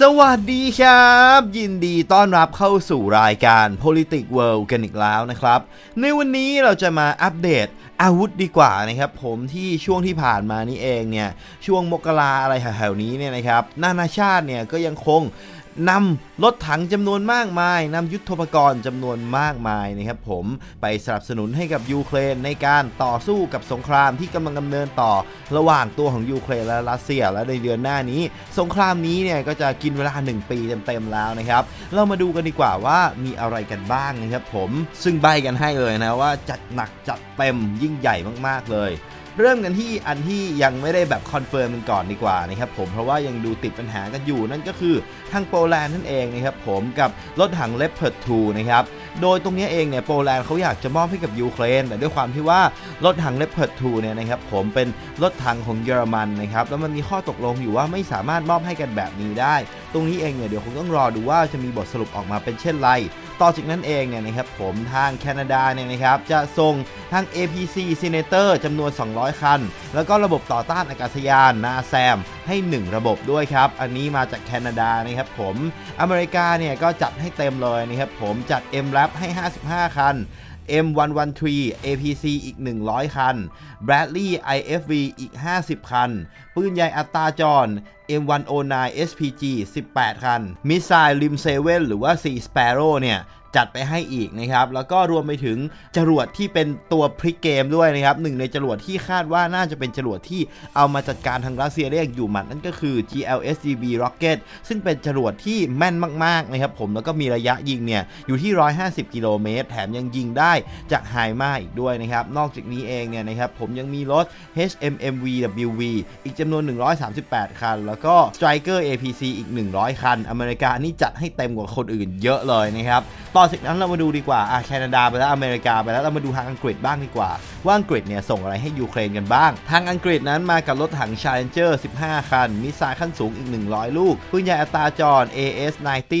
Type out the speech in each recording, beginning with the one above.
สวัสดีครับ ยินดีต้อนรับเข้าสู่รายการ Politics World กันอีกแล้วนะครับ ในวันนี้เราจะมาอัปเดตอาวุธดีกว่านะครับ ผมที่ช่วงที่ผ่านมานี่เองเนี่ย ช่วงมกราอะไรแถวๆนี้เนี่ยนะครับ นานาชาติเนี่ยก็ยังคง นำรถถังจำนวนมากมายนำยุทโธปกรณ์จำนวนมากมายนะครับผมไปสนับสนุนให้กับยูเครนในการต่อสู้กับสงครามที่กำลังดำเนินต่อระหว่างตัวของยูเครนและรัสเซีย และในเดือนหน้านี้ สงครามนี้เนี่ยก็จะกินเวลา 1 ปีเต็มๆแล้วนะครับ เรามาดูกันดีกว่าว่ามีอะไรกันบ้างนะครับผมซึ่งใบกันให้เลยนะว่าจัดหนักจัดเต็มยิ่งใหญ่มากๆเลย เริ่มกันที่อันที่ยังไม่ได้แบบคอนเฟิร์มกันก่อนดีกว่านะครับผมเพราะว่ายังดูติดปัญหากันอยู่นั่นก็คือทางโปแลนด์นั่นเองนะครับผมกับรถถังเลปเพิร์ด2นะครับโดยตรงนี้เองเนี่ยโปแลนด์เขาอยากจะมอบให้กับยูเครนแต่ด้วยความที่ว่ารถถังเลปเพิร์ด2เนี่ยนะครับผมเป็นรถถังของเยอรมันนะครับแล้วมันมีข้อตกลงอยู่ว่าไม่สามารถมอบให้กันแบบนี้ได้ตรงนี้เองเนี่ยเดี๋ยวคงต้องรอดูว่าจะมีบทสรุปออกมาเป็นเช่นไร ต่อจากนั้นเองเนี่ยนะครับผมทางแคนาดาเนี่ยนะครับจะส่งทาง APC Senator จำนวน 200 คัน แล้วก็ระบบต่อต้านอากาศยานนาแซมให้ 1 ระบบด้วยครับ อันนี้มาจากแคนาดานะครับผมอเมริกาเนี่ยก็จัดให้เต็มเลยนะครับผมจัด MLAP ให้ 55 คัน M113 APC อีก 100 คัน Bradley IFV อีก 50 คัน ปืนใหญ่อัตราจร M109 SPG 18 คัน มิสไซล์ริมเซเว่นหรือว่า Sea Sparrow เนี่ย จัดไปให้อีกนะครับแล้วก็รวมไปถึงจรวดที่เป็นตัวพลิกเกมด้วยนะครับหนึ่งในจรวดที่คาดว่าน่าจะเป็นจรวดที่เอามาจัดการทางรัสเซียได้อย่างอยู่หมัดนั่นก็คือ GLSDB Rocket ซึ่งเป็นจรวดที่แม่นมากๆนะครับผมแล้วก็มีระยะยิงเนี่ยอยู่ที่ 150 กิโลเมตร แถมยังยิงได้จากไฮมาอีกด้วยนะครับนอกจากนี้เองเนี่ยนะครับผมยังมีรถ HMMVWV อีกจำนวน 138 คัน แล้วก็ Striker APC อีก 100 คัน อเมริกานี่จัดให้เต็มกว่าคนอื่นเยอะเลยนะครับต่อสิ่งนั้นเรามาดูดีกว่าอะแคนาดาไปแล้วอเมริกาไปแล้วเรามาดูทางอังกฤษบ้างดีกว่า ว่าอังกฤษเนี่ยส่งอะไรให้ยูเครนกันบ้าง ทางอังกฤษนั้นมากับรถถัง Challenger 15 คัน มิสไซล์ขั้นสูงอีก 100 ลูกปืนใหญ่อัตราจร AS90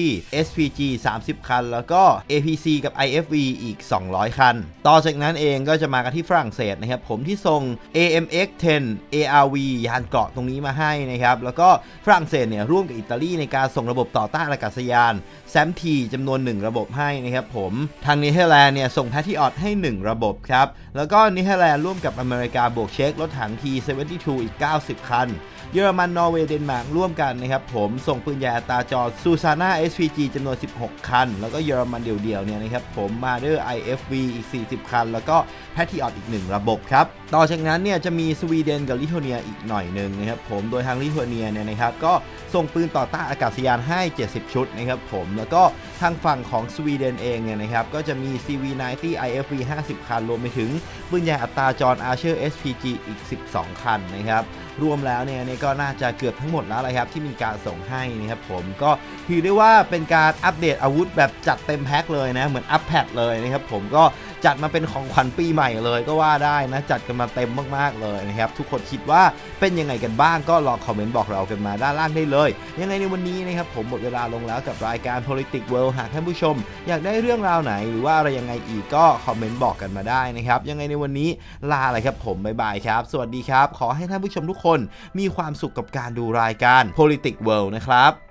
SPG 30 คัน แล้วก็ APC กับ IFV อีก 200 คัน ต่อจากนั้นเองก็จะมากันที่ฝรั่งเศสนะครับ ผมที่ส่ง AMX 10 ARV ยานเกราะตรงนี้มาให้นะครับ แล้วก็ฝรั่งเศสเนี่ยร่วมกับอิตาลีในการส่งระบบต่อต้านอากาศยานแซมทีจำนวน 1 ระบบให้นะครับผม ทางเนเธอร์แลนด์เนี่ยส่งแพท i ออ t ให้ 1 ระบบครับ แล้วก็เนเธอร์แลนด์ร่วมกับอเมริกาบวกเช็ครถถัง T72 อีก 90 คัน เยอรมัน นอร์เวย์ เดนมาร์กร่วมกันนะครับผมส่งปืนใหญ่อัตราจรซูซาน่า SPG จำนวน 16 คัน แล้วก็เยอรมันเดี่ยวๆเนี่ยนะครับผมมาเดอร์ IFV อีก 40 คัน แล้วก็แพท i ออ t อีก 1 ระบบครับ ต่อจากนั้นเนี่ยจะมีสวีเดนกับลิทัวเนียอีกหน่อยหนึ่งนะครับผมโดยทางลิทัวเนียเนี่ยนะครับก็ส่งปืนต่อต้านอากาศยานให้ 70 ชุดนะครับผมแล้วก็ทางฝั่งของสวีเดนเองเนี่ยนะครับก็จะมี CV90 IFV 50 คันรวมไปถึงปืนใหญ่อัตราจร Archer SPG อีก 12 คันนะครับ รวมแล้วเนี่ยนี่ก็น่าจะเกือบทั้งหมดแล้วเลยครับที่มีการส่งให้นะครับผมก็ถือได้ว่าเป็นการอัปเดตอาวุธแบบจัดเต็มแพ็คเลยนะเหมือนอัปแพดเลยนะครับผมก็ จัดมาเป็นของขวัญปีใหม่เลยก็ว่าได้นะ จัดกันมาเต็มมากๆเลยนะครับ ทุกคนคิดว่าเป็นยังไงกันบ้างก็ลองคอมเมนต์บอกเรากันมาด้านล่างได้เลย ยังไงในวันนี้นะครับผมหมดเวลาลงแล้วกับรายการ Politics World หากท่านผู้ชม อยากได้เรื่องราวไหนหรือว่าอะไรยังไงอีกก็คอมเมนต์บอกกันมาได้นะครับ ยังไงในวันนี้ลาเลยครับผมบ๊ายบายครับ สวัสดีครับ ขอให้ท่านผู้ชมทุกคนมีความสุขกับการดูรายการ Politics World นะครับ